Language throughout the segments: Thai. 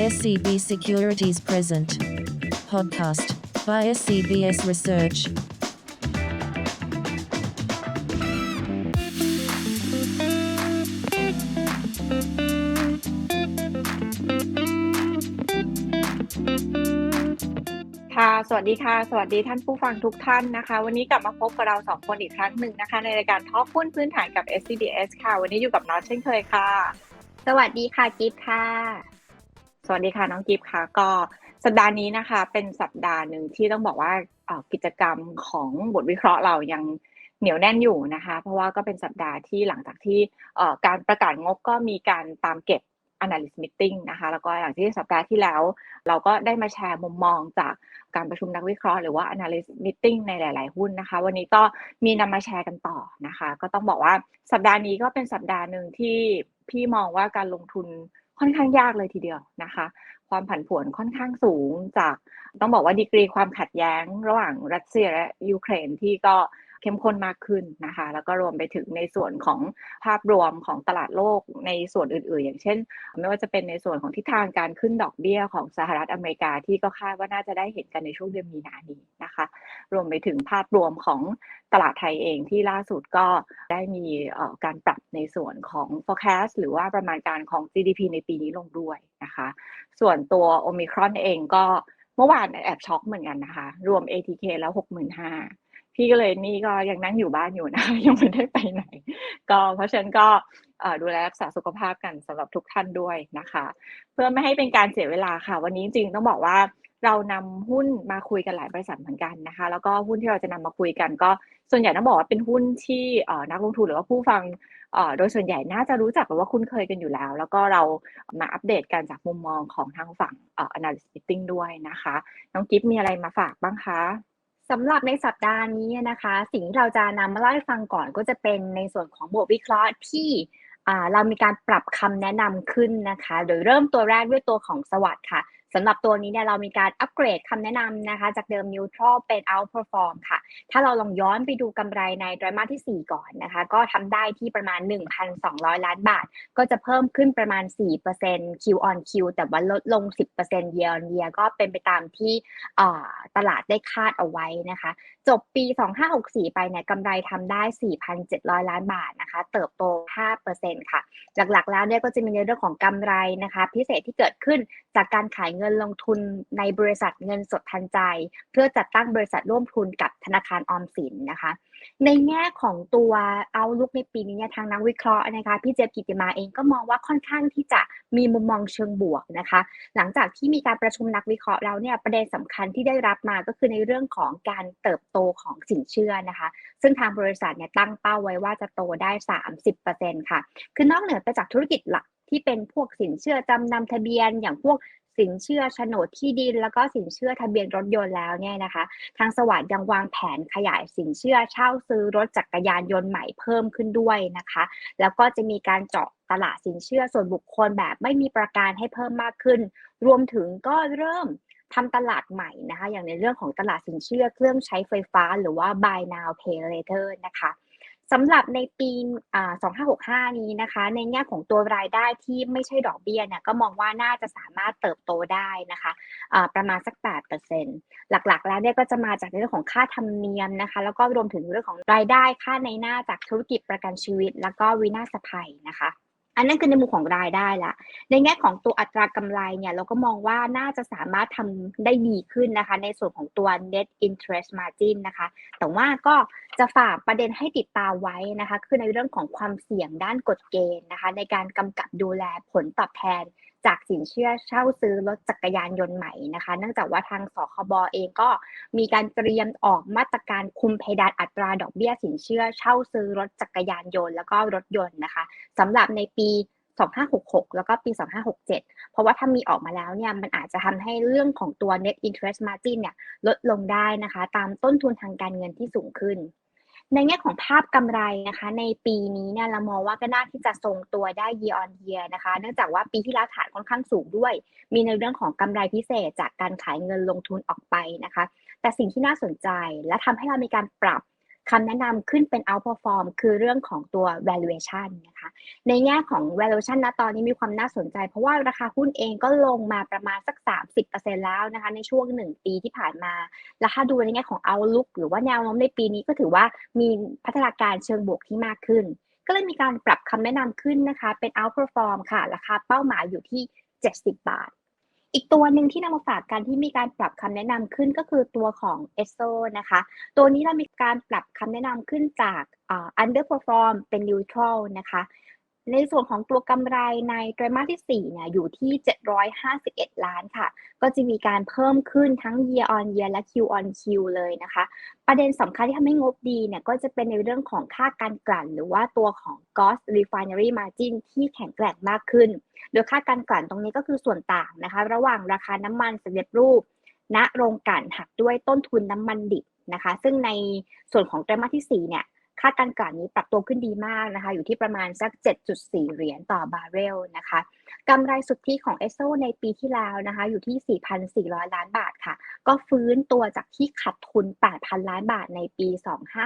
SCB Securities Present Podcast by SCBS Research. ค่ะ สวัสดีค่ะ สวัสดีท่านผู้ฟังทุกท่านนะคะ วันนี้กลับมาพบกับเราสองคนอีกครั้งหนึ่งนะคะ ในรายการทอ l k หุ้นพื้นฐานกับ SCBS ค่ะ วันนี้อยู่กับน้องเช่นเคยค่ะ สวัสดีค่ะกิฟต์ค่ะ สวัสดีค่ะน้องกิฟต์ค่ะก็สัปดาห์นี้นะคะ เป็นสัปดาห์หนึ่งที่ต้องบอกว่ากิจกรรมของบทวิเคราะห์เรายังเหนียวแน่นอยู่นะคะ เพราะว่าก็เป็นสัปดาห์ที่หลังจากที่การประกาศงบก็มีการตามเก็บ analyst meeting นะคะแล้วก็อย่างที่สัปดาห์ที่แล้ว เราก็ได้มาแชร์มุมมองจากการประชุมนักวิเคราะห์หรือว่า analyst meeting ในหลาย ๆ หุ้นนะคะ วันนี้ก็มีนำมาแชร์กันต่อนะคะ ก็ต้องบอกว่าสัปดาห์นี้ก็เป็นสัปดาห์หนึ่งที่พี่มองว่าการลงทุน ค่อนข้างยากเลยทีเดียวนะคะ ความผันผวนค่อนข้างสูงจากต้องบอกว่าดีกรีความขัดแย้งระหว่างรัสเซียและยูเครนที่ก็ เข้มข้นมากขึ้นนะคะ แล้วก็รวมไปถึงในส่วนของภาพรวมของตลาดโลกในส่วนอื่น ๆ อย่างเช่น ไม่ว่าจะเป็นในส่วนของทิศทางการขึ้นดอกเบี้ยของสหรัฐอเมริกาที่ก็คาดว่าน่าจะได้เห็นกันในช่วงเดือนมีนานี้นะคะ รวมไปถึงภาพรวมของตลาดไทยเองที่ล่าสุดก็ได้มีการปรับในส่วนของ forecast หรือว่าประมาณการของ GDP ในปีนี้ลงด้วยนะคะ ส่วนตัวโอมิครอนเองก็เมื่อวานแอบช็อกเหมือนกันนะคะ รวม ATK แล้ว 65,000 พี่ก็เลยนี่ก็ยังนั่งอยู่บ้านอยู่นะ ยังไม่ได้ไปไหน ก็เพราะฉะนั้นก็ดูแลรักษาสุขภาพกันสำหรับทุกท่านด้วยนะคะ เพื่อไม่ให้เป็นการเสียเวลาค่ะ วันนี้จริงต้องบอกว่าเรานำหุ้นมาคุยกันหลายบริษัทเหมือนกันนะคะ แล้วก็หุ้นที่เราจะนำมาคุยกันก็ส่วนใหญ่ต้องบอกว่าเป็นหุ้นที่นักลงทุนหรือว่าผู้ฟังโดยส่วนใหญ่น่าจะรู้จักหรือว่าคุ้นเคยกันอยู่แล้ว แล้วก็เรามาอัปเดตกันจากมุมมองของทางฝั่ง analyst meeting ด้วยนะคะ น้องกิฟต์มีอะไรมาฝากบ้างคะ สำหรับในสัปดาห์นี้นะคะ สิ่งที่เราจะนำมาเล่าให้ฟังก่อนก็จะเป็นในส่วนของบทวิเคราะห์ที่เรามีการปรับคำแนะนำขึ้นนะคะ โดยเริ่มตัวแรกด้วยตัวของสวัสด์ค่ะ สำหรับตัวนี้เนี่ยเรามีการอัปเกรดคำแนะนำนะคะ จากเดิม neutral เป็น outperform ค่ะ ถ้าเราลองย้อนไปดูกำไรในไตรมาสที่ 4 ก่อนนะคะ ก็ทำได้ที่ประมาณ 1,200 ล้านบาท ก็จะเพิ่มขึ้นประมาณ 4% Q on Q แต่ว่าลดลง 10% year on year ก็เป็นไปตามที่ตลาดได้คาดเอาไว้นะคะ จบปี 2564 ไปเนี่ยกำไรทำได้ 4,700 ล้านบาทนะคะ เติบโต 5%ค่ะ หลักๆ แล้วเนี่ยก็จะมีในเรื่องของกำไรนะคะ พิเศษที่เกิดขึ้น จากการขายเงินลงทุนในบริษัทเงินสดทันใจ เพื่อจัดตั้งบริษัทร่วมทุนกับธนาคารออมสินนะคะ ในแง่ของตัวเอาลุกในปีนี้เนี่ยทางนักวิเคราะห์นะคะพี่เจฟกิติมาเองก็มองว่าค่อนข้างที่จะมีมุมมองเชิงบวกนะคะ หลังจากที่มีการประชุมนักวิเคราะห์แล้วเนี่ยประเด็นสำคัญที่ได้รับมาก็คือในเรื่องของการเติบโตของสินเชื่อนะคะ ซึ่งทางบริษัทเนี่ยตั้งเป้าไว้ว่าจะโตได้ 30%ค่ะคือนอกเหนือไปจากธุรกิจหลัก ที่เป็นพวกสินเชื่อจำนำทะเบียน อย่างพวกสินเชื่อโฉนดที่ดิน แล้วก็สินเชื่อทะเบียนรถยนต์แล้วเนี่ยนะคะ ทางสวัสด์ยังวางแผนขยายสินเชื่อเช่าซื้อรถจักรยานยนต์ใหม่เพิ่มขึ้นด้วยนะคะ แล้วก็จะมีการเจาะตลาดสินเชื่อส่วนบุคคลแบบไม่มีประกันให้เพิ่มมากขึ้น รวมถึงก็เริ่มทำตลาดใหม่นะคะ อย่างในเรื่องของตลาดสินเชื่อเครื่องใช้ไฟฟ้า หรือว่า buy now pay later นะคะ สำหรับในปีอ่า2565 นี้นะคะ ในแง่ของตัวรายได้ที่ไม่ใช่ดอกเบี้ยเนี่ยก็มองว่าน่าจะสามารถเติบโตได้นะคะะประมาณสัก 8%หลักๆ แล้วเนี่ยก็จะมาจากในเรื่องของค่าธรรมเนียมนะคะ แล้วก็รวมถึงเรื่องของรายได้ค่าในหน้าจากธุรกิจประกันชีวิต แล้วก็วินาศภัยนะคะ อันนั้นคือในมุมของรายได้ละ ในแง่ของตัวอัตรากำไรเนี่ยเราก็มองว่าน่าจะสามารถทำได้ดีขึ้นนะคะ ในส่วนของตัว net interest margin นะคะ แต่ว่าก็จะฝากประเด็นให้ติดตามไว้นะคะ คือในเรื่องของความเสี่ยงด้านกฎเกณฑ์นะคะ ในการกำกับดูแลผลตอบแทน จากสินเชื่อเช่าซื้อรถจักรยานยนต์ใหม่นะคะ เนื่องจากว่าทางสคบเองก็มีการเตรียมออกมาตรการคุมเพดานอัตราดอกเบี้ยสินเชื่อเช่าซื้อรถจักรยานยนต์แล้วก็รถยนต์นะคะสำหรับในปี2566 แล้วก็ปี 2567 เพราะว่าถ้ามีออกมาแล้วเนี่ยมันอาจจะทำให้เรื่องของตัว net interest margin เนี่ยลดลงได้นะคะ ตามต้นทุนทางการเงินที่สูงขึ้น ในแง่ของภาพกำไรนะคะ ในปีนี้เนี่ยเรามองว่าก็น่าที่จะทรงตัวได้ year on year นะคะ เนื่องจากว่าปีที่แล้วฐานค่อนข้างสูงด้วย มีในเรื่องของกำไรพิเศษจากการขายเงินลงทุนออกไปนะคะ แต่สิ่งที่น่าสนใจและทำให้เรามีการปรับ คำแนะนำขึ้นเป็น outperform คือเรื่องของตัว valuation นะคะ ในแง่ของ valuation ณตอนนี้มีความน่าสนใจ เพราะว่าราคาหุ้นเองก็ลงมาประมาณสัก 30%แล้วนะคะ ในช่วง 1 ปีที่ผ่านมา แล้วถ้าดูในแง่ของ outlook หรือว่าแนวโน้มในปีนี้ก็ถือว่ามีพัฒนาการเชิงบวกที่มากขึ้น ก็เลยมีการปรับคำแนะนำขึ้นนะคะ เป็น outperform ค่ะ ราคาเป้าหมายอยู่ที่ 70 บาท อีกตัวหนึ่งที่นำมาฝากกันที่มีการปรับคำแนะนำขึ้นก็คือตัวของ e s o นะคะ ตัวนี้เรามีการปรับคำแนะนำขึ้นจาก underperform เป็น neutral นะคะ ในส่วนของตัวกำไรในไตรมาสที่ 4 เนี่ยอยู่ที่ 751 ล้านค่ะ ก็จะมีการเพิ่มขึ้นทั้ง year on year และ Q on Q เลยนะคะ ประเด็นสำคัญที่ทำให้งบดีเนี่ยก็จะเป็นในเรื่องของค่าการกลั่น หรือว่าตัวของ Gross Refinery Margin ที่แข็งแกร่งมากขึ้น โดยค่าการกลั่นตรงนี้ก็คือส่วนต่างนะคะ ระหว่างราคาน้ำมันสำเร็จรูป ณโรงกลั่นหักด้วยต้นทุนน้ำมันดิบนะคะ ซึ่งในส่วนของไตรมาสที่ 4 เนี่ย ค่าการกลั่นนี้ปรับตัวขึ้นดีมากนะคะ อยู่ที่ประมาณสัก 7.4 เหรียญต่อบาร์เรลนะคะกำไรสุทธิของเอสโซในปีที่แล้วนะคะ อยู่ที่ 4,400 ล้านบาทค่ะ ก็ฟื้นตัวจากที่ขาดทุน 8,000 ล้านบาทในปี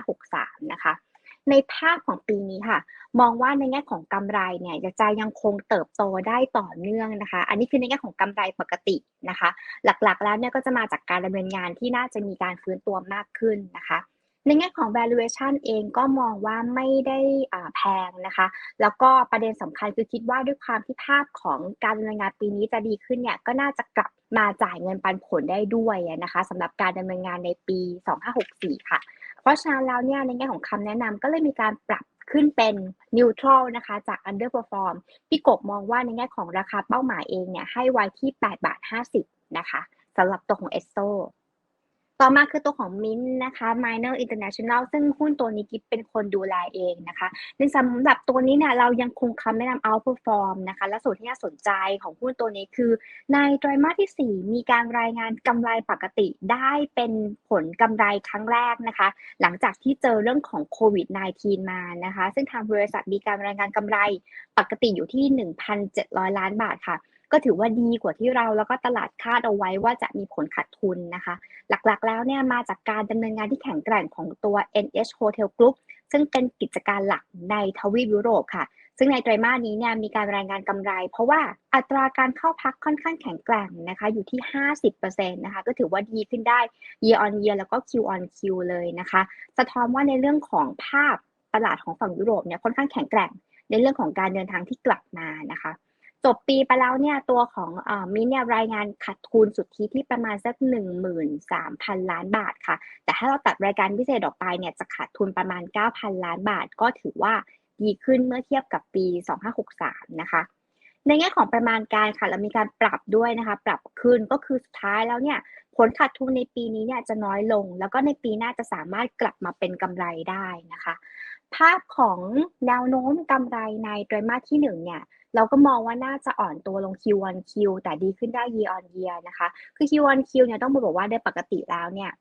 2563 นะคะในภาพของปีนี้ค่ะ มองว่าในแง่ของกำไรเนี่ยจะยังคงเติบโตได้ต่อเนื่องนะคะ อันนี้คือในแง่ของกำไรปกตินะคะ หลักๆแล้วเนี่ยก็จะมาจากการดำเนินงานที่น่าจะมีการฟื้นตัวมากขึ้นนะคะ ในแง่ของ valuation เองก็มองว่าไม่ได้แพงนะคะ แล้วก็ประเด็นสำคัญคือคิดว่าด้วยความที่ภาพของการดำเนินงานปีนี้จะดีขึ้นเนี่ยก็น่าจะกลับมาจ่ายเงินปันผลได้ด้วยนะคะสำหรับการดำเนินงานในปี 2564 ค่ะ เพราะฉะนั้นแล้วเนี่ยในแง่ของคำแนะนำก็เลยมีการปรับขึ้นเป็น neutral นะคะ จาก underperform พี่กบมองว่าในแง่ของราคาเป้าหมายเองเนี่ยให้ไว้ที่ 8 บาท 50 นะคะสำหรับตัวของ ESSO ต่อมาคือตัวของ Mint นะคะ Minor International ซึ่งหุ้นตัวนี้กิฟเป็นคนดูแลเองนะคะในสำหรับตัวนี้เนี่ยเรายังคงคำแนะนำ outperform นะคะ และส่วนที่น่าสนใจของหุ้นตัวนี้คือ ในไตรมาสที่ 4 มีการรายงานกำไรปกติได้เป็นผลกำไรครั้งแรกนะคะ หลังจากที่เจอเรื่องของโควิด -19 มานะคะ ซึ่งทางบริษัทมีการรายงานกำไรปกติอยู่ที่ 1,700 ล้านบาทค่ะ ก็ถือว่าดีกว่าที่เราแล้วก็ตลาดคาดเอาไว้ว่าจะมีผลขาดทุนนะคะ หลักๆแล้วเนี่ยมาจากการดำเนินงานที่แข็งแกร่งของตัว NH Hotel Group ซึ่งเป็นกิจการหลักในทวีปยุโรปค่ะ ซึ่งในไตรมาสนี้เนี่ยมีการรายงานกำไร เพราะว่าอัตราการเข้าพักค่อนข้างแข็งแกร่งนะคะอยู่ที่ 50%นะคะก็ถือว่าดีขึ้นได้ year on year แล้วก็ Q on Q เลยนะคะ สะท้อนว่าในเรื่องของภาพตลาดของฝั่งยุโรปเนี่ยค่อนข้างแข็งแกร่งในเรื่องของการเดินทางที่กลับมานะคะ จบปีไปแล้วเนี่ยตัวของอมินเนี่ยรายงานขาดทุนสุทธิที่ประมาณสัก 13,000 ล้านบาทค่ะ แต่ถ้าเราตัดรายการพิเศษออกไปเนี่ยจะขาดทุนประมาณ 9,000 ล้านบาท ก็ถือว่าดีขึ้นเมื่อเทียบกับปี 2563 นะคะ ในแง่ของประมาณการค่ะเรามีการปรับด้วยนะคะ ปรับขึ้นก็คือสุดท้ายแล้วเนี่ยผลขาดทุนในปีนี้เนี่ยจะน้อยลง แล้วก็ในปีหน้าจะสามารถกลับมาเป็นกำไรได้นะคะ ภาพของแนวโน้มกำไรในไตรมาสที่1เนี่ย เราก็มองว่าน่าจะอ่อนตัวลง Q on Q แต่ดีขึ้นได้ year on year นะคะ คือ Q on Q เนี่ยต้องบอกว่าโดยปกติแล้วเนี่ย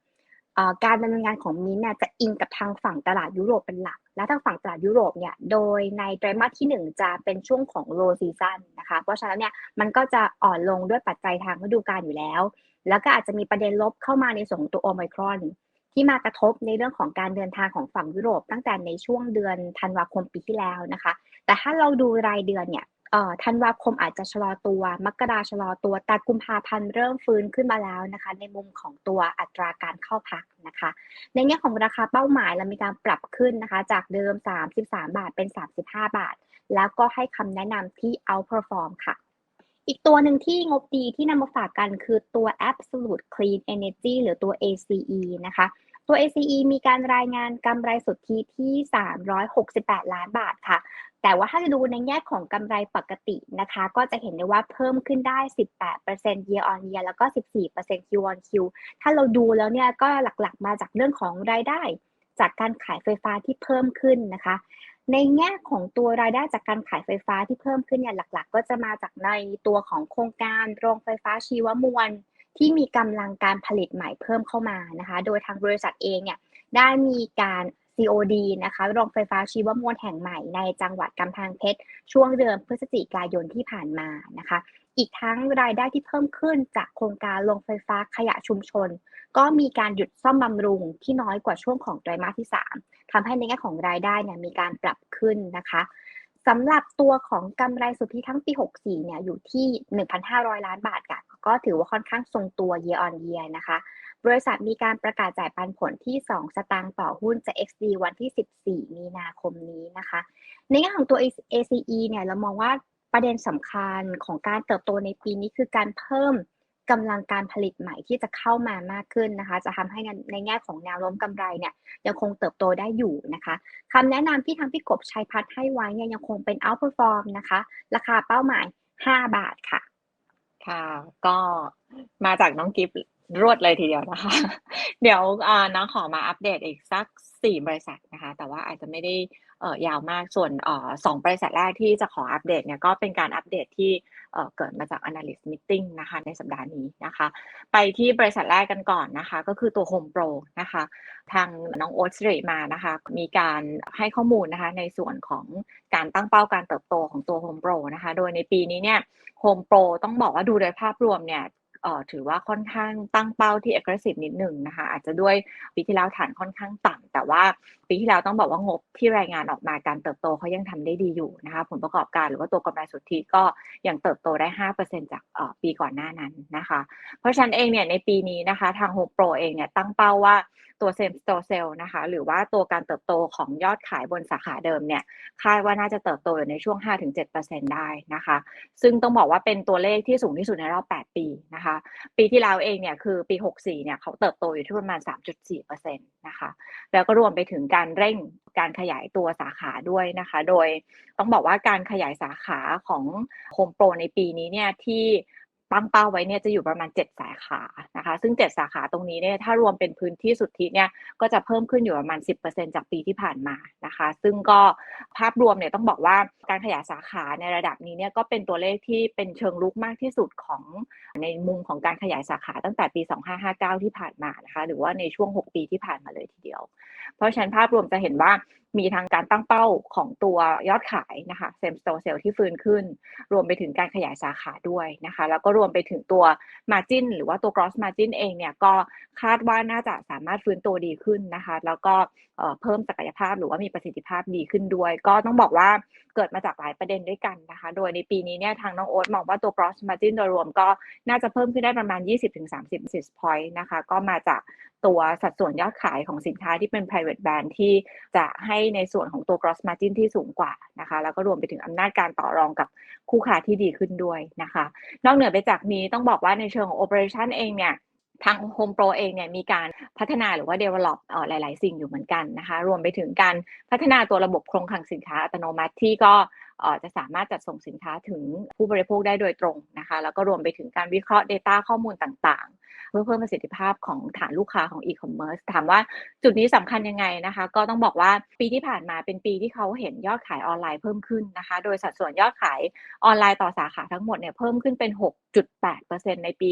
การดำเนินงานของมินเนี่ยจะอิงกับทางฝั่งตลาดยุโรปเป็นหลัก และทางฝั่งตลาดยุโรปเนี่ยโดยในไตรมาสที่ 1 จะเป็นช่วงของ low season นะคะ เพราะฉะนั้นเนี่ยมันก็จะอ่อนลงด้วยปัจจัยทางฤดูกาลอยู่แล้ว แล้วก็อาจจะมีประเด็นลบเข้ามาในส่วนของตัวโอไมครอน ที่มากระทบในเรื่องของการเดินทางของฝั่งยุโรป ตั้งแต่ในช่วงเดือนธันวาคมปีที่แล้วนะคะ แต่ถ้าเราดูรายเดือนเนี่ย ธันวาคมอาจจะชะลอตัว มกราชะลอตัว แต่กุมภาพันธ์เริ่มฟื้นขึ้นมาแล้วนะคะ ในมุมของตัวอัตราการเข้าพักนะคะ ในแง่ของราคาเป้าหมายเรามีการปรับขึ้นนะคะ จากเดิม 33 บาทเป็น 35 บาท แล้วก็ให้คำแนะนำที่ outperform ค่ะอีกตัวหนึ่งที่งบดีที่นำมาฝากกันคือตัว Absolute Clean Energy หรือตัว ACE นะคะ ตัว ACE มีการรายงานกำไรสุทธิที่ 368 ล้านบาทค่ะ แต่ว่าถ้าจะดูในแง่ของกำไรปกตินะคะ ก็จะเห็นได้ว่าเพิ่มขึ้นได้ 18% year on year แล้วก็ 14% Q on Q ถ้าเราดูแล้วเนี่ยก็หลักๆมาจากเรื่องของรายได้ จากการขายไฟฟ้าที่เพิ่มขึ้นนะคะในแง่ของตัวรายได้จากการขายไฟฟ้าที่เพิ่มขึ้นเนี่ยหลัก ๆ ก็จะมาจากในตัวของโครงการโรงไฟฟ้าชีวมวล ที่มีกำลังการผลิตใหม่เพิ่มเข้ามานะคะ โดยทางบริษัทเองเนี่ยได้มีการ COD นะคะโรงไฟฟ้าชีวมวลแห่งใหม่ในจังหวัดกำแพงเพชร ช่วงเดือนพฤศจิกายนที่ผ่านมานะคะ อีกทั้งรายได้ที่เพิ่มขึ้นจากโครงการโรงไฟฟ้าขยะชุมชน ก็มีการหยุดซ่อมบำรุงที่น้อยกว่าช่วงของไตรมาสที่ 3ทำให้ในแง่ของรายได้เนี่ยมีการปรับขึ้นนะคะสำหรับตัวของกำไรสุทธิทั้งปี 64 เนี่ยอยู่ที่ 1,500 ล้านบาทค่ะ ก็ถือว่าค่อนข้างทรงตัว year on year นะคะ บริษัทมีการประกาศจ่ายปันผลที่ 2 สตางค์ต่อหุ้นจะ XD วันที่ 14 มีนาคมนี้นะคะ ในแง่ของตัว ACE เนี่ยเรามองว่าประเด็นสำคัญของการเติบโตในปีนี้คือการเพิ่มกำลังการผลิตใหม่ที่จะเข้ามามากขึ้นนะคะ จะทำให้ในแง่ของแนวโน้มกำไรเนี่ยยังคงเติบโตได้อยู่นะคะคำแนะนำที่ทางพี่กบชัยพัฒน์ให้ไว้เนี่ยยังคงเป็น outperform นะคะ ราคาเป้าหมาย 5 บาทค่ะ ค่ะ ก็มาจากน้องกิฟ รวดเลยทีเดียวนะคะ เดี๋ยวน้องขอมาอัปเดตอีกสักสี่บริษัทนะคะ แต่ว่าอาจจะไม่ได้เยาวมากส่วนสองบริษัทแรกที่จะขออัปเดตเนี่ยก็เป็นการอัปเดตที่เอ่อเกิดมาจาก analyst meeting นะคะในสัปดาห์นี้นะคะ ไปที่บริษัทแรกกันก่อนนะคะ ก็คือตัว Home Pro นะคะ ทางน้องโอ๊ตสิริมานะคะ มีการให้ข้อมูลนะคะในส่วนของการตั้งเป้าการเติบโตของตัว Home Pro นะคะ โดยในปีนี้เนี่ย Home Pro ต้องบอกว่าดูโดยภาพรวมเนี่ย เอ่อถือว่าค่อนข้างตั้งเป้าที่ aggressive นิดหนึ่งนะคะอาจจะด้วยปีที่แล้วฐานค่อนข้างต่ำแต่ว่าปีที่แล้วต้องบอกว่างบที่รายงานออกมาการเติบโตเขายังทำได้ดีอยู่นะคะผลประกอบการหรือว่าตัวกำไรสุทธิก็ยังเติบโตได้ 5%จากปีก่อนหน้านั้นนะคะ เพราะฉะนั้นเองเนี่ยในปีนี้นะคะทาง h o โปรเองเนี่ยตั้งเป้าว่า ตัว same store sale นะคะ หรือว่าตัวการเติบโตของยอดขายบนสาขาเดิมเนี่ยคาดว่าน่าจะเติบโตอยู่ในช่วง 5-7%ได้นะคะ ซึ่งต้องบอกว่าเป็นตัวเลขที่สูงที่สุดในรอบ 8 ปีนะคะ ปีที่แล้วเองเนี่ยคือปี 64 เนี่ยเขาเติบโตอยู่ที่ประมาณ 3.4%นะคะ แล้วก็รวมไปถึงการเร่งการขยายตัวสาขาด้วยนะคะ โดยต้องบอกว่าการขยายสาขาของ Home Pro ในปีนี้เนี่ยที่ ตั้งเป้าไว้เนี่ยจะอยู่ประมาณ 7 สาขานะคะ ซึ่ง 7 สาขาตรงนี้เนี่ยถ้ารวมเป็นพื้นที่สุทธิเนี่ยก็จะเพิ่มขึ้นอยู่ประมาณ 10%จากปีที่ผ่านมานะคะ ซึ่งก็ภาพรวมเนี่ยต้องบอกว่าการขยายสาขาในระดับนี้เนี่ยก็เป็นตัวเลขที่เป็นเชิงลุกมากที่สุดของในมุมของการขยายสาขาตั้งแต่ปี 2559 ที่ผ่านมานะคะ หรือว่าในช่วง 6 ปีที่ผ่านมาเลยทีเดียว เพราะฉะนั้นภาพรวมจะเห็นว่า มีทางการตั้งเป้าของตัวยอดขายนะคะเซมสโตร์เซลที่ฟื้นขึ้น รวมไปถึงการขยายสาขาด้วยนะคะ แล้วก็รวมไปถึงตัว margin หรือว่าตัว gross margin เองเนี่ยก็คาดว่าน่าจะสามารถฟื้นตัวดีขึ้นนะคะ แล้วก็เพิ่มศักยภาพหรือว่ามีประสิทธิภาพดีขึ้นด้วย ก็ต้องบอกว่า เกิดมาจากหลายประเด็นด้วยกันนะคะ โดยในปีนี้เนี่ยทางน้องโอ๊ตมองว่าตัว gross margin โดยรวมก็น่าจะเพิ่มขึ้นได้ประมาณ 20-30 basis point นะคะ ก็มาจากตัวสัดส่วนยอดขายของสินค้าที่เป็น private brand ที่จะให้ในส่วนของตัว gross margin ที่สูงกว่านะคะ แล้วก็รวมไปถึงอำนาจการต่อรองกับคู่ค้าที่ดีขึ้นด้วยนะคะ นอกเหนือไปจากนี้ต้องบอกว่าในเชิงของ operation เองเนี่ย ทาง Home Pro เองเนี่ยมีการพัฒนาหรือว่า develop หลาย ๆ สิ่งอยู่เหมือนกันนะคะ รวมไปถึงการพัฒนาตัวระบบโครงคลังสินค้าอัตโนมัติที่ก็จะสามารถจัดส่งสินค้าถึงผู้บริโภคได้โดยตรงนะคะ แล้วก็รวมไปถึงการวิเคราะห์ Data ข้อมูลต่างๆ พื่อเพิ่มประสิทธิภาพของฐานลูกค้าของ e-commerce ถามว่าจุดนี้สำคัญยังไงนะคะ ก็ต้องบอกว่าปีที่ผ่านมาเป็นปีที่เขาเห็นยอดขายออนไลน์เพิ่มขึ้นนะคะ โดยสัดส่วนยอดขายออนไลน์ต่อสาขาทั้งหมดเนี่ยเพิ่มขึ้นเป็น 6.8%ในปี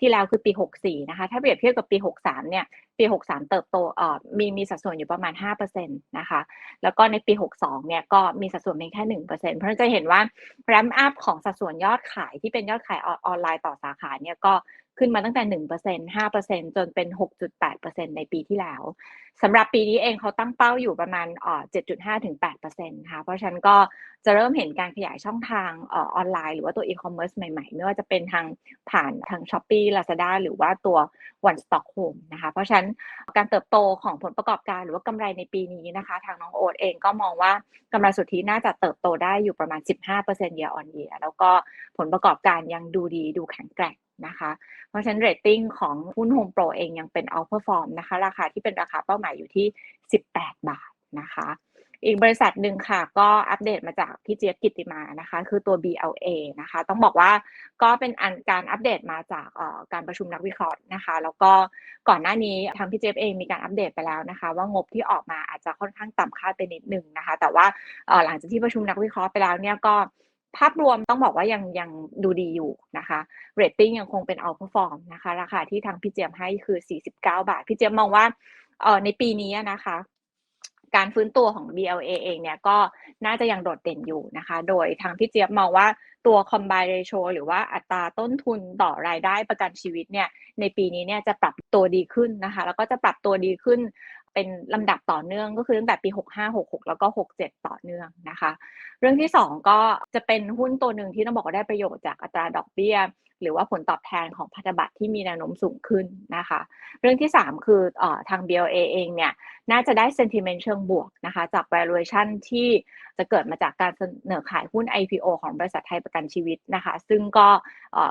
ที่แล้วคือปี 64 นะคะ ถ้าเปรียบเทียบกับปี 63 เนี่ย ปี 63 เติบโตเอ่อมีมีสัดส่วนอยู่ประมาณ 5%นะคะ แล้วก็ในปี 62 เนี่ยก็มีสัดส่วนเพียงแค่ 1%เพราะฉะนั้นจะเห็นว่า ramp up ของสัดส่วนยอดขายที่เป็นยอดขายออนไลน์ต่อสาขาเนี่ยก็ ขึ้นมาตั้งแต่1% 5%จนเป็น6.8%ในปีที่แล้วสำหรับปีนี้เองเขาตั้งเป้าอยู่ประมาณเอ่อ7.5ถึง8%นะคะเพราะฉะนั้นก็จะเริ่มเห็นการขยายช่องทางเออออนไลน์หรือว่าตัว e-commerce ใหม่ๆ ไม่ว่าจะเป็นทางผ่านทาง Shopee Lazada หรือว่าตัว One Stock Home นะคะเพราะฉะนั้นการเติบโตของผลประกอบการหรือว่ากำไรในปีนี้นะคะ ทางน้องโอ๊ตเองก็มองว่ากำไรสุทธิน่าจะเติบโตได้อยู่ประมาณ 15% year on year แล้วก็ผลประกอบการยังดูดีดูแข็งแกร่ง นะคะ เพราะฉะนั้นเรตติ้งของหุ้น Home Pro เองยังเป็น outperform นะคะ ราคาที่เป็นราคาเป้าหมายอยู่ที่ 18 บาทนะคะ อีกบริษัทหนึ่งค่ะ ก็อัปเดตมาจากพี่เจี๊ยบกิติมานะคะ คือตัว BLA นะคะ ต้องบอกว่าก็เป็นอันการอัปเดตมาจากการประชุมนักวิเคราะห์นะคะ แล้วก็ก่อนหน้านี้ทางพี่เจี๊ยบเองมีการอัปเดตไปแล้วนะคะ ว่างบที่ออกมาอาจจะค่อนข้างต่ำคาดไปนิดนึงนะคะ แต่ว่าหลังจากที่ประชุมนักวิเคราะห์ไปแล้วเนี่ยก็ ภาพรวมต้องบอกว่ายังยังดูดีอยู่นะคะเรตติ้งยังคงเป็น outperform นะคะ ราคาที่ทางพี่เจียมให้คือ 49 บาท พี่เจียมมองว่าเออในปีนี้นะคะ การฟื้นตัวของ BLA เองเนี่ยก็น่าจะยังโดดเด่นอยู่นะคะ โดยทางพี่เจี๊ยบมองว่าตัว combine ratio หรือว่าอัตราต้นทุนต่อรายได้ประกันชีวิตเนี่ยในปีนี้เนี่ยจะปรับตัวดีขึ้นนะคะ แล้วก็จะปรับตัวดีขึ้น เป็นลำดับต่อเนื่องก็คือตั้งแต่ปี 65 66 แล้วก็ 67 ต่อเนื่องนะคะ เรื่องที่ 2 ก็จะเป็นหุ้นตัวหนึ่งที่ต้องบอกว่าได้ประโยชน์จากอัตราดอกเบี้ย หรือว่าผลตอบแทนของพันธบัตรที่มีแนวโน้มสูงขึ้นนะคะ เรื่องที่ 3 คืออทาง BLA เองเนี่ยน่าจะได้ sentiment เชิงบวกนะคะจาก valuation ที่จะเกิดมาจากการเสนอขายหุ้น IPO ของบริษัทไทยประกันชีวิตนะคะ ซึ่งก็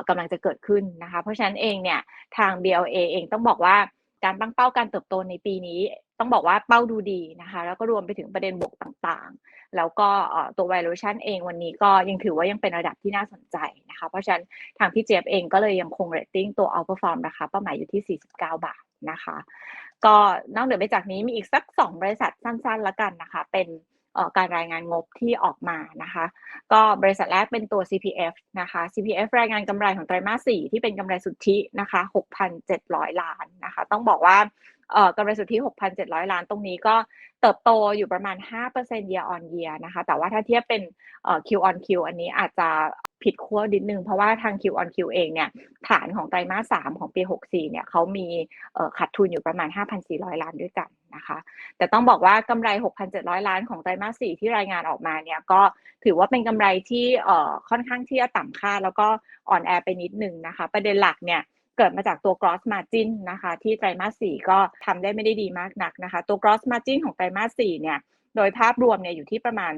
กำลังจะเกิดขึ้นนะคะ เพราะฉะนั้นเองเนี่ยทาง BLA เองต้องบอกว่าการตั้งเป้าการเติบโตในปีนี้ ต้องบอกว่าเป้าดูดีนะคะ แล้วก็รวมไปถึงประเด็นบวกต่างๆ แล้วก็ตัว valuation เองวันนี้ก็ยังถือว่ายังเป็นระดับที่น่าสนใจนะคะ เพราะฉะนั้นทางพี่เจฟเองก็เลยยังคง rating ตัว outperform นะคะเป้าหมายอยู่ที่ 49 บาทนะคะ ก็นอกเหนือไปจากนี้มีอีกสัก 2 บริษัทสั้นๆแล้วกันนะคะ เป็นการรายงานงบที่ออกมานะคะ ก็บริษัทแรกเป็นตัว CPF นะคะ CPF รายงานกำไรของไตรมาส 4 ที่เป็นกำไรสุทธินะคะ 6,700 ล้านนะคะ ต้องบอกว่า กำไรสุทธิ 6,700 ล้านตรงนี้ก็เติบโตอยู่ประมาณ 5% year on year นะคะ แต่ว่าถ้าเทียบเป็น Q on Q อันนี้อาจจะผิดขั้วนิดนึง เพราะว่าทาง Q on Q เองเนี่ย ฐานของไตรมาส 3 ของปี 64 เนี่ยเขามีขาดทุนอยู่ประมาณ 5,400 ล้านด้วยกันนะคะ แต่ต้องบอกว่ากำไร 6,700 ล้านของไตรมาส 4 ที่รายงานออกมาเนี่ย ก็ถือว่าเป็นกำไรที่ค่อนข้างที่จะต่ำค่า แล้วก็อ่อนแอไปนิดนึงนะคะ ประเด็นหลักเนี่ย เกิดมาจากตัว gross margin นะคะที่ไตรมาส4ก็ทำได้ไม่ได้ดีมากนักนะคะ ตัว gross margin ของไตรมาส4เนี่ยโดยภาพรวมเนี่ยอยู่ที่ประมาณ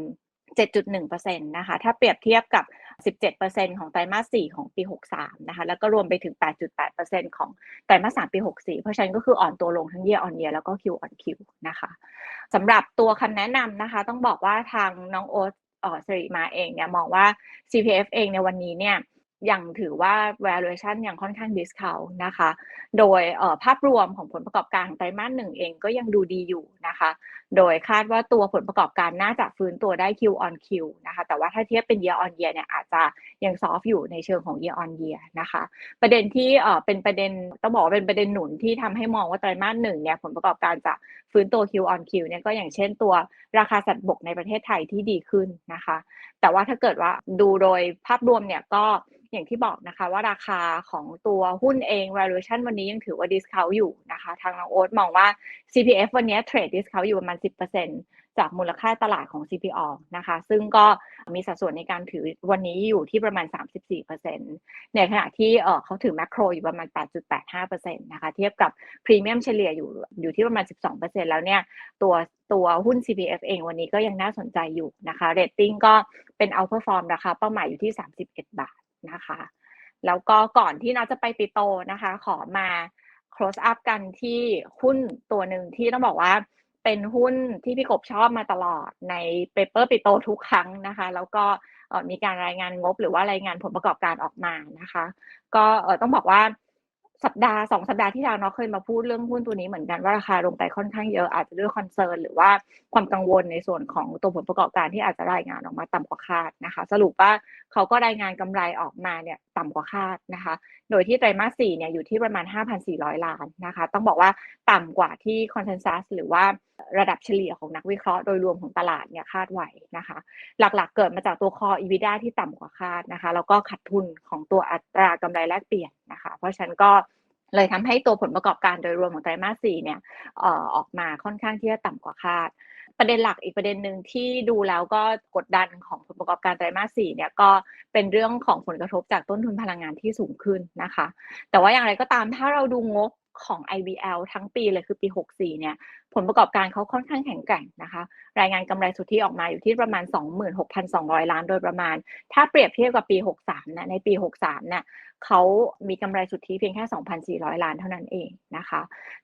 7.1%นะคะ ถ้าเปรียบเทียบกับ 17%ของไตรมาส 4 ของปี 63 นะคะ แล้วก็รวมไปถึง 8.8%ของไตรมาส 3 ปี 64 เพราะฉะนั้นก็คืออ่อนตัวลงทั้ง year on year แล้วก็ Q on Q นคิวนะคะสำหรับตัวคำแนะนำนะคะ ต้องบอกว่าทางน้องโอ๊ตเอ่อสริมาเองเนี่ยมองว่า CPF เองในวันนี้เนี่ย ยังถือว่า valuation ยังค่อนข้าง discount นะคะ โดยภาพรวมของผลประกอบการของไตรมาสหนึ่งเองก็ยังดูดีอยู่นะคะ โดยคาดว่าตัวผลประกอบการน่าจะฟื้นตัวได้ Q on Q นะคะ แต่ว่าถ้าเทียบเป็น year on year เนี่ยอาจจะยัง soft อยู่ในเชิงของ year on year นะคะ ประเด็นที่เป็นประเด็นต้องบอกว่าเป็นประเด็นหนุนที่ทำให้มองว่าไตรมาสหนึ่งเนี่ยผลประกอบการจะฟื้นตัว Q on Q เนี่ยก็อย่างเช่นตัวราคาสัตว์บกในประเทศไทยที่ดีขึ้นนะคะ แต่ว่าถ้าเกิดว่าดูโดยภาพรวมเนี่ยก็ อย่างที่บอกนะคะว่าราคาของตัวหุ้นเอง valuation วันนี้ยังถือว่า discount อยู่นะคะ ทางน้องโอ๊ตมองว่า CPF วันนี้เทรด discount อยู่ประมาณ 10%จากมูลค่าตลาดของ CPO นะคะ ซึ่งก็มีสัดส่วนในการถือวันนี้อยู่ที่ประมาณ 34%ในขณะที่เออเขาถือแมคโครอยู่ประมาณ 8.85%นะคะ เทียบกับพรีเมียมเฉลี่ยอยู่อยู่ที่ประมาณ 12%แล้วเนี่ยตัวตัวหุ้น CPF เองวันนี้ก็ยังน่าสนใจอยู่นะคะเรตติ้งก็เป็น outperform ราคาเป้าหมายอยู่ที่ 31 บาท นะคะ แล้วก็ก่อนที่เราจะไปปิโตนะคะ ขอมา close up กันที่หุ้นตัวหนึ่งที่ต้องบอกว่าเป็นหุ้นที่พี่กบชอบมาตลอดในเปเปอร์ปิโตทุกครั้งนะคะ แล้วก็มีการรายงานงบหรือว่ารายงานผลประกอบการออกมานะคะ ก็ต้องบอกว่า สัปดาห์สองสัปดาห์ที่แล้วเนาะเคยมาพูดเรื่องหุ้นตัวนี้เหมือนกันว่าราคาลงไปค่อนข้างเยอะอาจจะด้วยคอนเซิร์นหรือว่าความกังวลในส่วนของตัวผลประกอบการที่อาจจะรายงานออกมาต่ำกว่าคาดนะคะ สรุปว่าเขาก็รายงานกำไรออกมาเนี่ยต่ำกว่าคาดนะคะ โดยที่ไตรมาสสี่เนี่ยอยู่ที่ประมาณ 5,400 ล้านนะคะ ต้องบอกว่าต่ำกว่าที่คอนเซนแซสหรือว่าระดับเฉลี่ยของนักวิเคราะห์โดยรวมของตลาดเนี่ยคาดไว้นะคะ หลักๆเกิดมาจากตัวคอ EBITDA ที่ต่ำกว่าคาดนะคะ แล้วก็ขาดทุนของตัวอัตรากำไรแลกเปลี่ยนนะคะ เพราะฉะนั้นก็เลยทำให้ตัวผลประกอบการโดยรวมของไตรมาสสี่เนี่ยออกมาค่อนข้างที่จะต่ำกว่าคาด ประเด็นหลักอีกประเด็นหนึ่งที่ดูแล้วก็กดดันของผลประกอบการไตรมาสสี่เนี่ยก็เป็นเรื่องของผลกระทบจากต้นทุนพลังงานที่สูงขึ้นนะคะ แต่ว่าอย่างไรก็ตามถ้าเราดูงบ ของ IVL ทั้งปีเลยคือปี 64 เนี่ย ผลประกอบการเขาค่อนข้างแข็งแกร่งนะคะ รายงานกำไรสุทธิออกมาอยู่ที่ประมาณ 26,200 ล้านโดยประมาณ ถ้าเปรียบเทียบกับปี 63 นะ ในปี 63 นะ่ะเขามีกำไรสุทธิเพียงแค่ 2,400 ล้านเท่านั้นเองนะคะ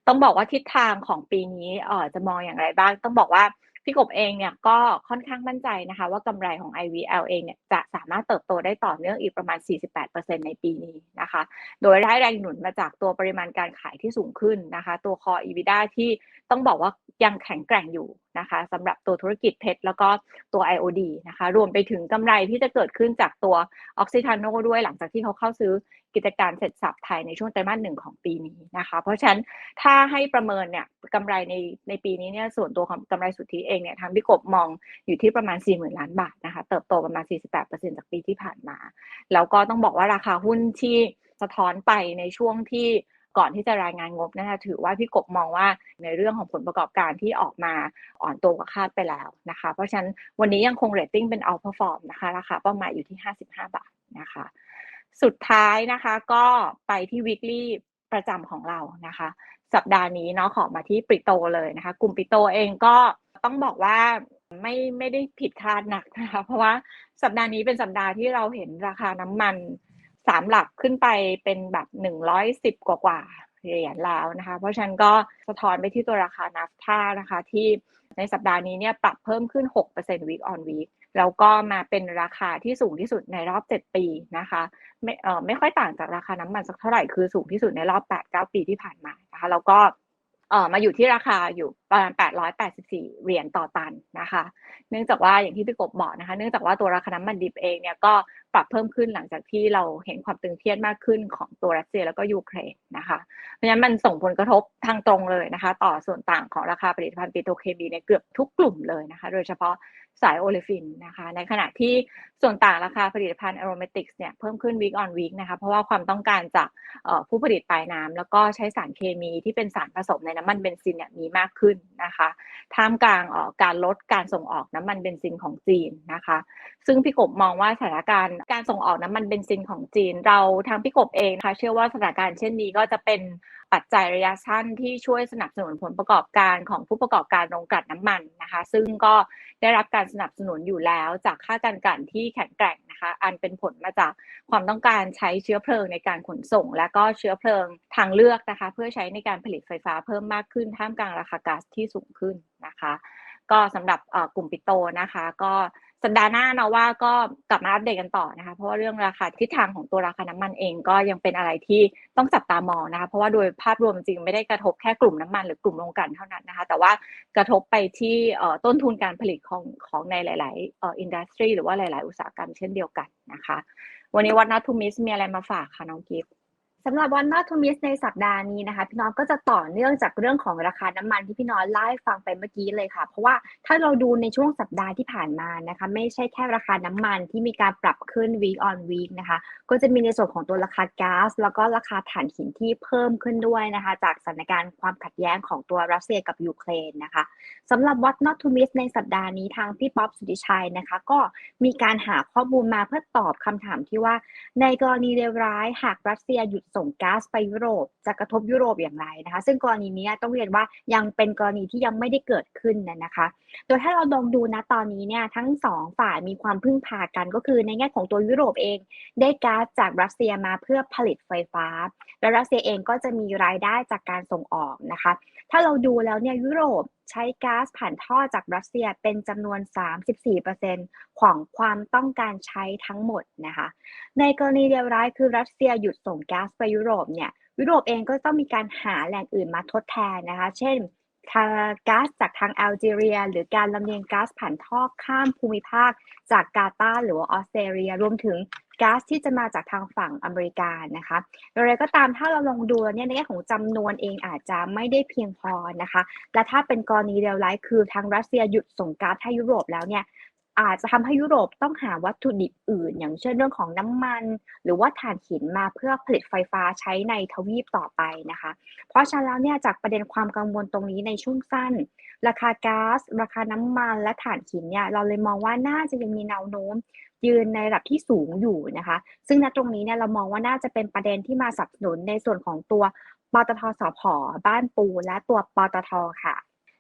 ต้องบอกว่าทิศทางของปีนี้เออจะมองอย่างไรบ้าง ต้องบอกว่า พี่กบเองเนี่ยก็ค่อนข้างมั่นใจนะคะ ว่ากำไรของ IVL เองเนี่ยจะสามารถเติบโตได้ต่อเนื่องอีกประมาณ 48%ในปีนี้นะคะ โดยได้แรงหนุนมาจากตัวปริมาณการขายที่สูงขึ้นนะคะ ตัวคอ EBITDA ที่ต้องบอกว่า ยังแข็งแกร่งอยู่นะคะสำหรับตัวธุรกิจเพชรแล้วก็ตัว IOD นะคะ รวมไปถึงกำไรที่จะเกิดขึ้นจากตัว Oxitano ด้วยหลังจากที่เขาเข้าซื้อกิจการเสร็จสับไทยในช่วงไตรมาสหนึ่งของปีนี้นะคะ เพราะฉะนั้นถ้าให้ประเมินเนี่ยกำไรในในปีนี้เนี่ยส่วนตัวของกำไรสุทธิเองเนี่ยทางพี่กบมองอยู่ที่ประมาณ 40,000 ล้านบาทนะคะ เติบโตประมาณ 48%จากปีที่ผ่านมา แล้วก็ต้องบอกว่าราคาหุ้นที่สะท้อนไปในช่วงที่ ก่อนที่จะรายงานงบนะคะถือว่าพี่กบมองว่าในเรื่องของผลประกอบการที่ออกมาอ่อนตัวกว่าคาดไปแล้วนะคะ เพราะฉะนั้นวันนี้ยังคงเรตติ้งเป็น outperform นะคะราคาเป้าหมายอยู่ที่ 55 บาทนะคะ สุดท้ายนะคะก็ไปที่ weekly ประจำของเรานะคะ สัปดาห์นี้เนาะขอมาที่ปริโตเลยนะคะ กลุ่มปริโตเองก็ต้องบอกว่าไม่ไม่ได้ผิดคาดหนักนะคะเพราะว่าสัปดาห์นี้เป็นสัปดาห์ที่เราเห็นราคาน้ำมัน สามหลักขึ้นไปเป็นแบบหนึ่งร้อยสิบกว่ากว่าเหรียญแล้วนะคะ เพราะฉะนั้นก็สะท้อนไปที่ตัวราคานาฟท่านะคะ ที่ในสัปดาห์นี้เนี่ยปรับเพิ่มขึ้น 6% week on week แล้วก็มาเป็นราคาที่สูงที่สุดในรอบ 7 ปีนะคะ ไม่เออไม่ค่อยต่างจากราคาน้ำมันสักเท่าไหร่คือสูงที่สุดในรอบ 8-9 ปีที่ผ่านมานะคะ แล้วก็ เออมาอยู่ที่ราคาอยู่ประมาณ 884 เหรียญต่อตันนะคะ เนื่องจากว่าอย่างที่พี่กบบอกนะคะ เนื่องจากว่าตัวราคาน้ำมันดิบเองเนี่ยก็ปรับเพิ่มขึ้นหลังจากที่เราเห็นความตึงเครียดมากขึ้นของตัวรัสเซียแล้วก็ยูเครนนะคะ เพราะฉะนั้นมันส่งผลกระทบทางตรงเลยนะคะ ต่อส่วนต่างของราคาผลิตภัณฑ์ปิโตรเคมีในเกือบทุกกลุ่มเลยนะคะ โดยเฉพาะสายโอเลฟินนะคะ ในขณะที่ส่วนต่างราคาผลิตภัณฑ์ aromatics เนี่ยเพิ่มขึ้น week on week นะคะ เพราะว่าความต้องการจากผู้ผลิตปลายน้ำแล้วก็ใช้สารเคมีที่เป็นสารผสมในน้ำมันเบนซินเนี่ยมีมากขึ้นนะคะ ท่ามกลางการลดการส่งออกน้ำมันเบนซินของจีนนะคะ ซึ่งพี่กบมองว่าสถานการณ์การส่งออกน้ำมันเบนซินของจีน เราทางพี่กบเองนะคะเชื่อว่าสถานการณ์เช่นนี้ก็จะเป็นปัจจัยระยะสั้นที่ช่วยสนับสนุนผลประกอบการของผู้ประกอบการโรงกลั่นน้ำมันนะคะ ซึ่งก็ ได้รับการสนับสนุนอยู่แล้ว จากค่าการกลั่นที่แข็งแกร่งนะคะ อันเป็นผลมาจากความต้องการใช้เชื้อเพลิงในการขนส่ง และก็เชื้อเพลิงทางเลือกนะคะ เพื่อใช้ในการผลิตไฟฟ้าเพิ่มมากขึ้นท่ามกลางราคาก๊าซที่สูงขึ้นนะคะ ก็สำหรับกลุ่มปิโตนะคะ ก็ สัปดาห์หน้าเนาะว่าก็กลับมาอัปเดตกันต่อนะคะ เพราะว่าเรื่องราคาทิศทางของตัวราคาน้ำมันเองก็ยังเป็นอะไรที่ต้องจับตามองนะคะ เพราะว่าโดยภาพรวมจริงไม่ได้กระทบแค่กลุ่มน้ำมันหรือกลุ่มโรงกลั่นเท่านั้นนะคะ แต่ว่ากระทบไปที่ต้นทุนการผลิตของของในหลายๆอินดัสทรีหรือว่าหลาย ๆ อุตสาหกรรมเช่นเดียวกันนะคะ วันนี้วัดนัททูมิสมีอะไรมาฝากคะน้องกิฟต์ สำหรับวันมาทูมิสในสัปดาห์นี้นะคะ พี่น้องก็จะต่อเนื่องจากเรื่องของราคาน้ำมันที่พี่น้องเล่าให้ฟังไปเมื่อกี้เลยค่ะ เพราะว่าถ้าเราดูในช่วงสัปดาห์ที่ผ่านมานะคะ ไม่ใช่แค่ราคาน้ำมันที่มีการปรับขึ้น week on week นะคะ ก็จะมีในส่วนของตัวราคาก๊าซแล้วก็ราคาถ่านหินที่เพิ่มขึ้นด้วยนะคะ จากสถานการณ์ความขัดแย้งของตัวรัสเซียกับยูเครนนะคะสำหรับ What Not to Miss ในสัปดาห์นี้ทางพี่ป๊อปสุธิชัยนะคะ ก็มีการหาข้อมูลมาเพื่อตอบคำถามที่ว่าในกรณีเลวร้ายหากรัสเซียหยุดส่งก๊าซไปยุโรปจะกระทบยุโรปอย่างไรนะคะ ซึ่งกรณีนี้ต้องเรียนว่ายังเป็นกรณีที่ยังไม่ได้เกิดขึ้นนะคะโดยถ้าเราลองดูนะตอนนี้เนี่ยทั้งสองฝ่ายมีความพึ่งพากันก็คือในแง่ของตัวยุโรปเอง ได้ก๊าซจากรัสเซียมาเพื่อผลิตไฟฟ้า และรัสเซียเองก็จะมีรายได้จากการส่งออกนะคะ ถ้าเราดูแล้วเนี่ยยุโรปใช้ก๊าซผ่านท่อจากรัสเซียเป็นจำนวน 34%ของความต้องการใช้ทั้งหมดนะคะ ในกรณีเดียวร้ายคือรัสเซียหยุดส่งก๊าซไปยุโรปเนี่ยยุโรปเองก็ต้องมีการหาแหล่งอื่นมาทดแทนนะคะ เช่น ก๊าซจากทางแอลจีเรีย หรือการลำเลียงก๊าซผ่านท่อข้ามภูมิภาค จากกาตาร์หรือว่าออสเตรเลียรวมถึงก๊าซที่จะมาจากทางฝั่งอเมริกานะคะอย่างไรก็ตามถ้าเราลองดูเนี่ยในแง่ของจำนวนเองอาจจะไม่ได้เพียงพอนะคะ และถ้าเป็นกรณีเดียวร้ายคือทางรัสเซียหยุดส่งก๊าซให้ยุโรปแล้วเนี่ย อาจจะทำให้ยุโรปต้องหาวัตถุดิบอื่น อย่างเช่นเรื่องของน้ำมัน หรือว่าถ่านหินมาเพื่อผลิตไฟฟ้าใช้ในทวีปต่อไปนะคะ เพราะฉะนั้นแล้วเนี่ยจากประเด็นความกังวลตรงนี้ในช่วงสั้น ราคาก๊าซราคาน้ำมันและถ่านหินเนี่ยเราเลยมองว่าน่าจะยังมีแนวโน้มยืนในระดับที่สูงอยู่นะคะ ซึ่งณตรงนี้เนี่ยเรามองว่าน่าจะเป็นประเด็นที่มาสนับสนุนในส่วนของตัวปตทสพบ้านปูและตัวปตทค่ะ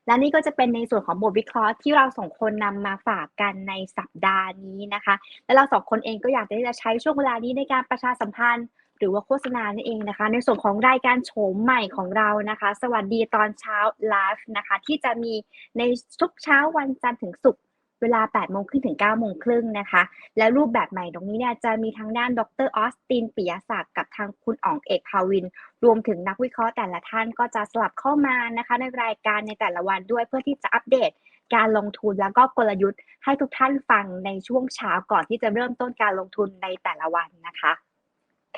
และนี่ก็จะเป็นในส่วนของบทวิเคราะห์ที่เราสองคนนำมาฝากกันในสัปดาห์นี้นะคะ และเราสองคนเองก็อยากที่จะใช้ช่วงเวลานี้ในการประชาสัมพันธ์หรือว่าโฆษณานั่นเองนะคะ ในส่วนของรายการโฉมใหม่ของเรานะคะ สวัสดีตอนเช้าไลฟ์นะคะ ที่จะมีในทุกเช้าวันจันทร์ถึงศุกร์ เวลา 8 โมงครึ่งถึง 9 โมงครึ่งนะคะ แล้วรูปแบบใหม่ตรงนี้เนี่ยจะมีทางด้านดรออสตินปิยศักดิ์กับทางคุณอ๋องเอกภาวิน รวมถึงนักวิเคราะห์แต่ละท่านก็จะสลับเข้ามานะคะ ในรายการในแต่ละวันด้วยเพื่อที่จะอัปเดตการลงทุนแล้วก็กลยุทธ์ให้ทุกท่านฟังในช่วงเช้าก่อนที่จะเริ่มต้นการลงทุนในแต่ละวันนะคะ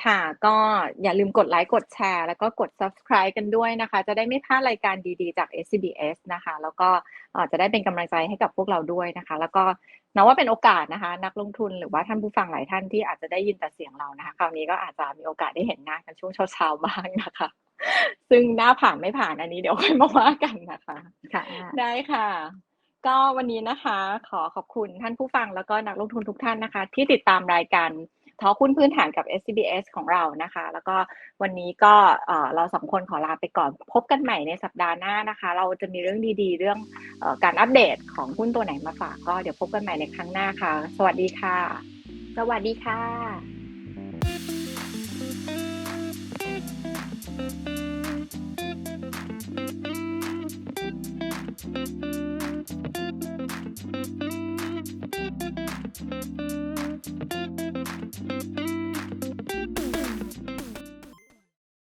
ค่ะ ก็อย่าลืมกดไลค์กดแชร์ แล้วก็กด subscribe กันด้วยนะคะ จะได้ไม่พลาดรายการดีๆจาก SCBS นะคะ แล้วก็เอ่อจะได้เป็นกำลังใจให้กับพวกเราด้วยนะคะ แล้วก็นับว่าเป็นโอกาสนะคะ นักลงทุนหรือว่าท่านผู้ฟังหลายท่านที่อาจจะได้ยินแต่เสียงเรานะคะคราวนี้ก็อาจจะมีโอกาสได้เห็นหน้ากันช่วงเช้าๆบ้างนะคะ ซึ่งหน้าผ่านไม่ผ่านอันนี้เดี๋ยวค่อยมาว่ากันนะคะค่ะได้ค่ะก็วันนี้นะคะ ขอขอบคุณท่านผู้ฟังแล้วก็นักลงทุนทุกท่านนะคะ ที่ติดตามรายการ ทอคุ้นพื้นฐานกับ SCBS ของเรานะคะ แล้วก็วันนี้ก็เราสองคนขอลาไปก่อนพบกันใหม่ในสัปดาห์หน้านะคะ เราจะมีเรื่องดีๆ เรื่องอการอัปเดตของหุ้นตัวไหนมาฝากก็เดี๋ยวพบกันใหม่ในครั้งหน้าค่ะ สวัสดีค่ะ สวัสดีค่ะ Thank you. Thank you.